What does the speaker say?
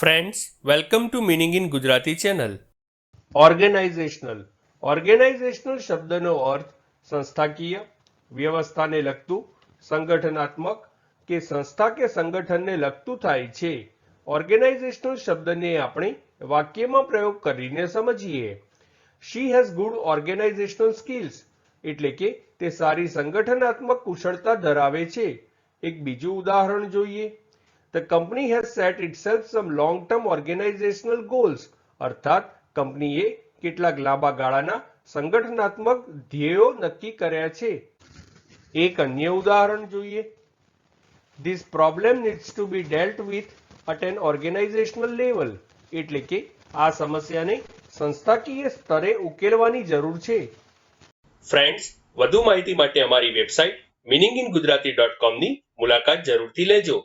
Friends welcome to meaning in Gujarati channel organisational organisational શબ્દનો અર્થ સંસ્થાકીય, વ્યવસ્થાને લગતું, સંગઠનાત્મક કે સંસ્થા કે સંગઠનને લગતું થાય છે. ઓર્ગેનાઇઝેશનલ શબ્દને આપણે વાક્યમાં પ્રયોગ કરીને સમજીએ. She has good organisational skills એટલે કે તે સારી સંગઠનાત્મક કુશળતા ધરાવે છે. એક બીજું ઉદાહરણ જોઈએ. The company has set itself some long term organisational goals અર્થાત, કંપનીએ કેટલાક લાંબા ગાળાના સંગઠનાત્મક ધ્યેયો નક્કી કર્યા છે. એક અન્ય ઉદાહરણ જોઈએ. This problem needs to be dealt with at an organisational level એટલે કે આ સમસ્યાને સંસ્થાકીય સ્તરે ઉકેલવાની જરૂર છે. ફ્રેન્ડ્સ વધુ માહિતી માટે અમારી website meaning in Gujarati dot કોમની મુલાકાત જરૂરથી લેજો.